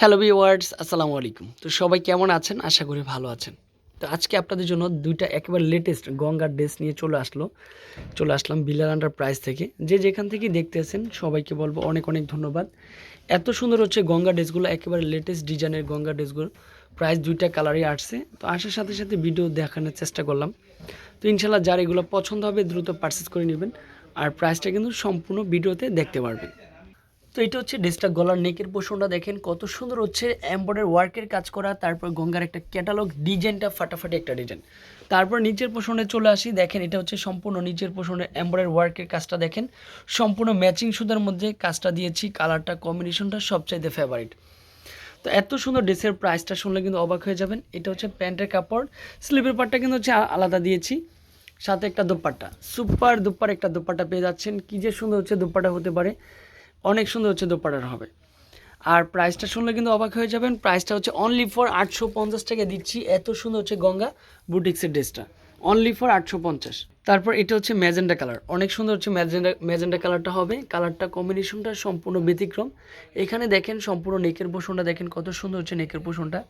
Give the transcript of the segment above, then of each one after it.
Hello viewers আসসালামু আলাইকুম। তো সবাই কেমন আছেন? আশা করি ভালো আছেন। তো আজকে আপনাদের জন্য দুইটা একেবারে লেটেস্ট গঙ্গার ড্রেস নিয়ে চলে আসলো। চলে আসলাম বিলাল আন্ডার প্রাইস থেকে। যে যেখান থেকে দেখতেছেন সবাইকে বলব অনেক অনেক ধন্যবাদ। এত সুন্দর হচ্ছে গঙ্গা ড্রেসগুলো একেবারে লেটেস্ট ডিজাইনের গঙ্গা ড্রেসগুলো প্রাইস দুইটা কালারই আসছে। তো আসার সাথে সাথে ভিডিও দেখানোর চেষ্টা করলাম। তো ইনশাল্লাহ যার এগুলো পছন্দ হবে, দ্রুত পারচেস করে নেবেন। আর প্রাইসটা কিন্তু সম্পূর্ণ ভিডিওতে দেখতে পারবেন। তো এটা হচ্ছে ড্রেসটা গলার নেকের পোষণটা দেখেন, কত সুন্দর হচ্ছে এম্বয়ডারি ওয়ার্কের কাজ করা, তারপর গঙ্গার একটা ক্যাটালগ ডিজাইনটা ফাটাফাটি একটা ডিজাইন তারপর নিচের পোষণে চলে আসি, দেখেন এটা হচ্ছে সম্পূর্ণ নিচের পোষণে এম্বয়ডারি ওয়ার্কের কাজটা দেখেন। সম্পূর্ণ ম্যাচিং সুতার মধ্যে কাজটা দিয়েছি কালারটা কম্বিনেশনটা সবচাইতে ফেভারিট তো এত সুন্দর ড্রেসের প্রাইসটা শুনলে কিন্তু অবাক হয়ে যাবেন, এটা হচ্ছে প্যান্টের কাপড় স্লিপের পাটটা কিন্তু হচ্ছে আলাদা দিয়েছি, সাথে একটা দোপাট্টা। সুপার দুপার একটা দোপাট্টা পেয়ে যাচ্ছেন, কী যে সুন্দর হচ্ছে দোপাট্টা হতে পারে। অনেক সুন্দর হচ্ছে দোপাট্টার হবে। আর প্রাইসটা শুনলে কিন্তু অবাক হয়ে যাবেন। প্রাইসটা হচ্ছে অনলি ফর আটশো পঞ্চাশ টাকা দিচ্ছি। এত সুন্দর হচ্ছে গঙ্গা বুটিক্সের ড্রেসটা অনলি ফর আটশো পঞ্চাশ। তারপর এটা হচ্ছে ম্যাজেন্ডা কালার অনেক সুন্দর হচ্ছে ম্যাজেন্ডা ম্যাজেন্ডা কালারটা হবে। কালারটা কম্বিনেশনটা সম্পূর্ণ ব্যতিক্রম। এখানে দেখেন সম্পূর্ণ নেকের পোষণটা দেখেন কত সুন্দর হচ্ছে নেকের পোষণটা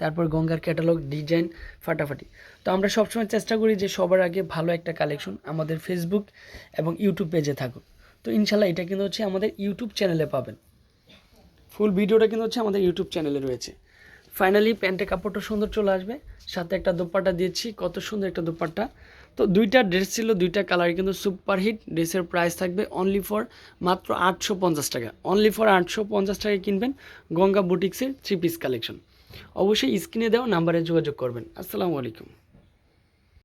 তারপর গঙ্গার ক্যাটালগ ডিজাইন ফাটাফাটি। তো আমরা সবসময় চেষ্টা করি যে সবার আগে ভালো একটা কালেকশন আমাদের ফেসবুক এবং ইউটিউব পেজে থাকুক। তো ইনশাল্লাহ এটা কিন্তু হচ্ছে আমাদের ইউটিউব চ্যানেলে পাবেন। ফুল ভিডিওটা কিন্তু হচ্ছে আমাদের ইউটিউব চ্যানেলে রয়েছে। ফাইনালি প্যান্টের কাপড়টা সুন্দর চলে আসবে। সাথে একটা দোপাট্টা দিয়েছি, কত সুন্দর একটা দোপাট্টা। তো দুইটা ড্রেস ছিল, দুইটা কালার কিন্তু সুপার হিট ড্রেসের প্রাইস থাকবে অনলি ফর মাত্র আটশো পঞ্চাশ টাকা। অনলি ফর আটশো পঞ্চাশ টাকা কিনবেন গঙ্গা বুটিক্সের থ্রি পিস কালেকশন অবশ্যই স্ক্রিনে দেওয়া নাম্বারে যোগাযোগ করবেন। আসসালামু আলাইকুম।